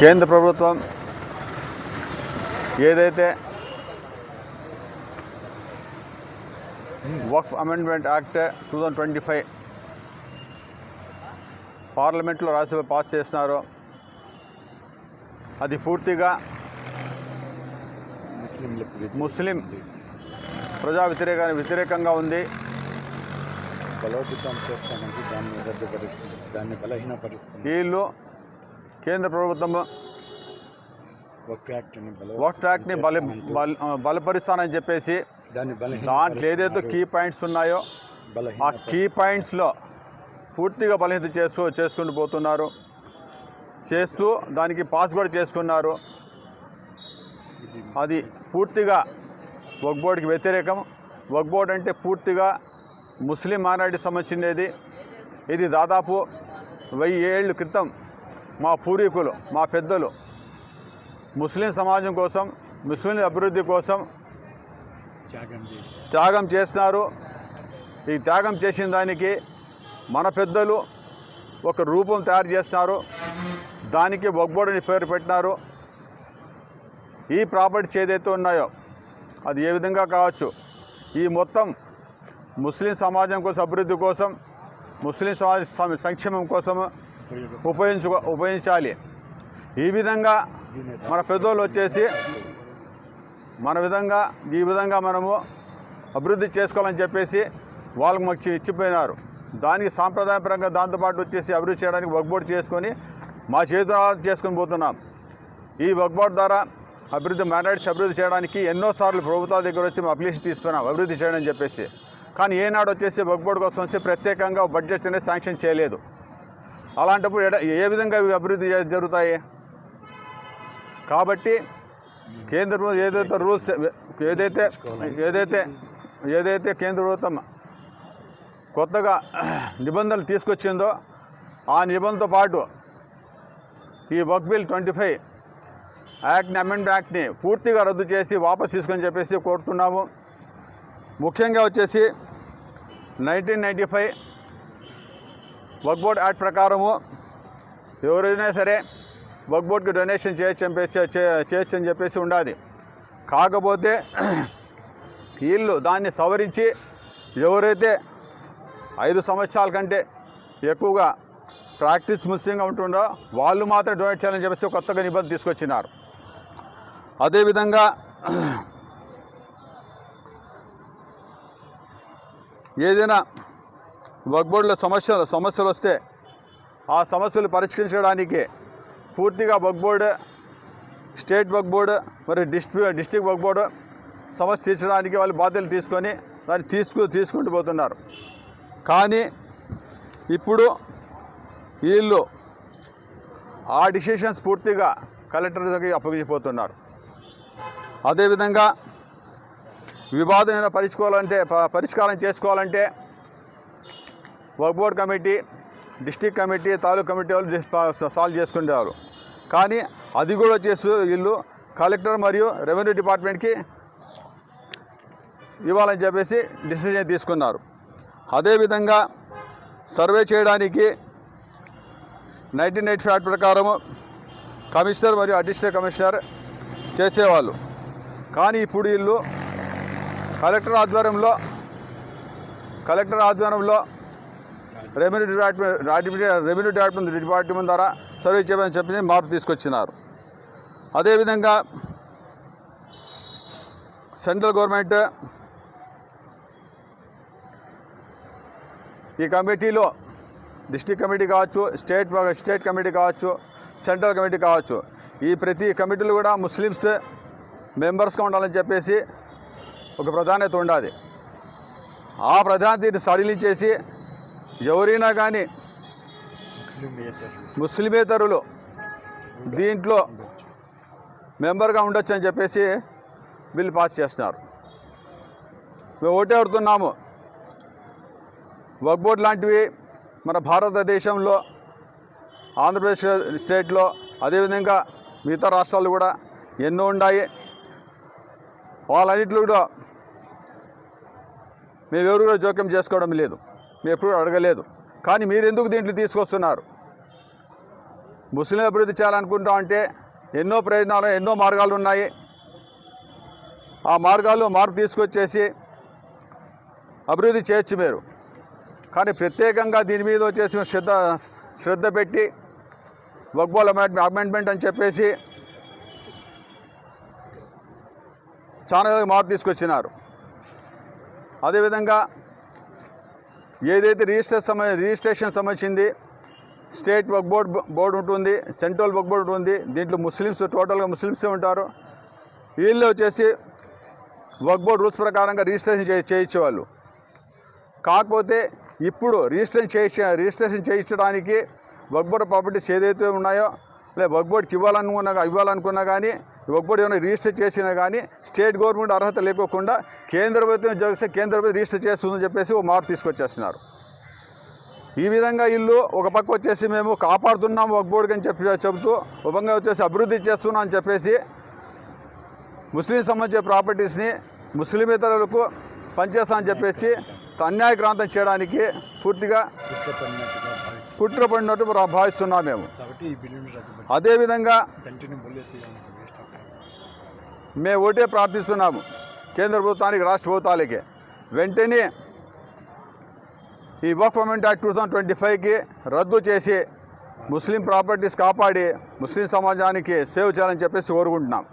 కేంద్ర ప్రభుత్వం ఏదైతే Waqf amendment act two thousand twenty five పార్లమెంట్లో రాజ్యసభ పాస్ చేసినారో అది పూర్తిగా ముస్లిం ప్రజా వ్యతిరేక వ్యతిరేకంగా ఉంది. బలోపేతం చేస్తానంటే దాన్ని రద్దుపరుస్తుంది దాన్ని బలహీనపరుస్తుంది. వీళ్ళు కేంద్ర ప్రభుత్వం వక్ యాక్ట్ని బలో బలపరుస్తానని చెప్పేసి దాంట్లో ఏదైతే కీ పాయింట్స్ ఉన్నాయో ఆ కీ పాయింట్స్లో పూర్తిగా బలహీనత చేస్తూ చేసుకుంటూ పోతున్నారు. చేస్తూ దానికి పాస్ కూడా చేసుకున్నారు. అది పూర్తిగా వక్ బోర్డుకి వ్యతిరేకం. వక్ బోర్డు అంటే పూర్తిగా ముస్లిం మైనారిటీ సంబంధించినది. ఇది దాదాపు వెయ్యి ఏళ్ళ క్రితం మా పూర్వీకులు మా పెద్దలు ముస్లిం సమాజం కోసం ముస్లిం అభివృద్ధి కోసం త్యాగం చేసి త్యాగం చేసినారు. ఈ త్యాగం చేసిన దానికి మన పెద్దలు ఒక రూపం తయారు చేసినారు. దానికి బొగ్బోడని పేరు పెట్టినారు. ఈ ప్రాపర్టీస్ ఏదైతే ఉన్నాయో అది ఏ విధంగా కావచ్చు? ఈ మొత్తం ముస్లిం సమాజం కోసం అభివృద్ధి కోసం ముస్లిం సమాజ సంక్షేమం కోసం ఉపయోగించుకో ఉపయోగించాలి. ఈ విధంగా మన పెద్దోళ్ళు వచ్చేసి మన విధంగా ఈ విధంగా మనము అభివృద్ధి చేసుకోవాలని చెప్పేసి వాళ్ళకి మాకు ఇచ్చిపోయినారు. దానికి సాంప్రదాయపరంగా దాంతోపాటు వచ్చేసి అభివృద్ధి చేయడానికి వర్క్బోర్డ్ చేసుకొని మా చేతుల చేసుకొని పోతున్నాం. ఈ వర్క్బోర్డ్ ద్వారా అభివృద్ధి మైనార్టీస్ అభివృద్ధి చేయడానికి ఎన్నోసార్లు ప్రభుత్వాల దగ్గర వచ్చి మా అప్లికేషన్ తీసుకున్నాం అభివృద్ధి చేయడం చెప్పేసి. కానీ ఏనాడు వచ్చేసి వర్క్బోర్డ్ కోసం వచ్చి ప్రత్యేకంగా బడ్జెట్ అనేది శాంక్షన్ చేయలేదు. అలాంటప్పుడు ఎడ- ఏ విధంగా అభివృద్ధి జరుగుతాయి? కాబట్టి కేంద్ర ప్రభుత్వం ఏదైతే రూల్స్ ఏదైతే ఏదైతే ఏదైతే కేంద్ర ప్రభుత్వం కొత్తగా నిబంధనలు తీసుకొచ్చిందో ఆ నిబంధనతో పాటు ఈ వర్క్ బిల్ ట్వంటీ ఫైవ్ యాక్ట్ని అమెండ్ యాక్ట్ని పూర్తిగా రద్దు చేసి వాపస్ తీసుకొని చెప్పేసి కోరుతున్నాము. ముఖ్యంగా వచ్చేసి nineteen ninety five Waqf board act ప్రకారము ఎవరైనా సరే వక్బోర్డ్కి డొనేషన్ చేయొచ్చు చేయొచ్చు అని చెప్పేసి ఉండాలి కాకపోతే వీళ్ళు దాన్ని సవరించి ఎవరైతే ఐదు సంవత్సరాల కంటే ఎక్కువగా ప్రాక్టీస్ ముస్లింగా ఉంటుండో వాళ్ళు మాత్రం డొనేట్ చేయాలని చెప్పేసి కొత్తగా నిబంధన తీసుకొచ్చినారు. అదేవిధంగా ఏదైనా వర్క్ సమస్యలు సమస్యలు వస్తే ఆ సమస్యలు పరిష్కరించడానికి పూర్తిగా వర్క్ స్టేట్ వర్క్ మరియు డిస్ట్రి డిస్టిక్ వర్క్ సమస్య తీర్చడానికి వాళ్ళు బాధ్యతలు తీసుకొని దాన్ని తీసుకు తీసుకుంటూ పోతున్నారు. కానీ ఇప్పుడు వీళ్ళు ఆ డిసిషన్స్ పూర్తిగా కలెక్టర్ దగ్గర అప్పగించిపోతున్నారు అదేవిధంగా వివాదమైన పరిచుకోవాలంటే ప- పరిష్కారం చేసుకోవాలంటే work board committee district committee taluk committee వాళ్ళు సాల్వ్ చేసుకునేవారు కానీ అది కూడా వచ్చేసి వీళ్ళు కలెక్టర్ మరియు రెవెన్యూ డిపార్ట్మెంట్కి ఇవ్వాలని చెప్పేసి డిసిజన్ తీసుకున్నారు. అదేవిధంగా సర్వే చేయడానికి నైన్టీన్ ఎయిటీ ఫైవ్ ప్రకారము కమిషనర్ మరియు అడిషనల్ కమిషనర్ చేసేవాళ్ళు. కానీ ఇప్పుడు వీళ్ళు కలెక్టర్ ఆధ్వర్యంలో కలెక్టర్ ఆధ్వర్యంలో revenue department revenue department department ద్వారా సర్వే చేయమని చెప్పి మార్పు తీసుకొచ్చినారు. అదేవిధంగా సెంట్రల్ గవర్నమెంట్ ఈ కమిటీలో డిస్టిక్ కమిటీ కావచ్చు స్టేట్ స్టేట్ కమిటీ కావచ్చు సెంట్రల్ కమిటీ కావచ్చు ఈ ప్రతి కమిటీలు కూడా ముస్లిమ్స్ మెంబర్స్గా ఉండాలని చెప్పేసి ఒక ప్రాధాన్యత ఉండాలి ఆ ప్రాధాన్యతని సడిలించేసి ఎవరైనా కానీ ముస్లిమేతరులు దీంట్లో మెంబర్గా ఉండొచ్చు అని చెప్పేసి బిల్ పాస్ చేస్తున్నారు. మేము ఒకటే అడుగుతున్నాము వక్ బోర్డ్ లాంటివి మన భారతదేశంలో ఆంధ్రప్రదేశ్ స్టేట్లో అదేవిధంగా మిగతా రాష్ట్రాలు కూడా ఎన్నో ఉన్నాయి వాళ్ళన్నింటిలో కూడా మేము ఎవరు కూడా జోక్యం చేసుకోవడం లేదు. మేము ఎప్పుడు అడగలేదు. కానీ మీరు ఎందుకు దీంట్లో తీసుకొస్తున్నారు? ముస్లిం అభివృద్ధి చేయాలనుకుంటాం అంటే ఎన్నో ప్రయోజనాలు ఎన్నో మార్గాలు ఉన్నాయి. ఆ మార్గాలు మార్పు తీసుకొచ్చేసి అభివృద్ధి చేయొచ్చు మీరు. కానీ ప్రత్యేకంగా దీని మీద వచ్చేసి శ్రద్ధ శ్రద్ధ పెట్టి వక్బోల్ అమెండ్మెంట్ అని చెప్పేసి చాలా మార్పు తీసుకొచ్చినారు. అదేవిధంగా ఏదైతే రిజిస్టర్ సంబ రిజిస్ట్రేషన్ సంబంధించింది స్టేట్ వర్క్ బోర్డ్ బోర్డు ఉంటుంది సెంట్రల్ వర్క్ బోర్డు ఉంటుంది దీంట్లో ముస్లిమ్స్ టోటల్గా ముస్లిమ్సే ఉంటారు. వీళ్ళు వచ్చేసి వర్క్ బోర్డ్ రూల్స్ ప్రకారంగా రిజిస్ట్రేషన్ చే చేయించేవాళ్ళు. కాకపోతే ఇప్పుడు రిజిస్ట్రేషన్ చేయించ రిజిస్ట్రేషన్ చేయించడానికి వర్క్ బోర్డ్ ప్రాపర్టీస్ ఏదైతే ఉన్నాయో లేదా వర్క్ బోర్డ్కి ఇవ్వాలనుకున్నా ఇవ్వాలనుకున్నా కానీ బోర్డ్ ఏమైనా రిజిస్టర్ చేసినా కానీ స్టేట్ గవర్నమెంట్ అర్హత లేకోకుండా కేంద్ర ప్రభుత్వం చేస్తే కేంద్ర ప్రభుత్వం రిజిస్టర్ చేస్తుందని చెప్పేసి ఓ మార్పు తీసుకొచ్చేస్తున్నారు. ఈ విధంగా ఇల్లు ఒక పక్క వచ్చేసి మేము కాపాడుతున్నాం వర్క్ బోర్డుకి అని చెప్పి చెబుతూ ఒక పక్క వచ్చేసి అభివృద్ధి చేస్తున్నాం అని చెప్పేసి ముస్లిం సంబంధించిన ప్రాపర్టీస్ని ముస్లిమేతరులకు పనిచేస్తామని చెప్పేసి అన్యాయక్రాంతం చేయడానికి పూర్తిగా కుట్ర పడినట్టు భావిస్తున్నాం మేము. అదేవిధంగా మేము ఒకటే ప్రార్థిస్తున్నాము. కేంద్ర ప్రభుత్వానికి రాష్ట్ర ప్రభుత్వాలకి. వెంటనే ఈ work permanent act two thousand twenty ఫైవ్కి రద్దు చేసి ముస్లిం ప్రాపర్టీస్ కాపాడి ముస్లిం సమాజానికి సేవ్ చేయాలని చెప్పేసి కోరుకుంటున్నాం.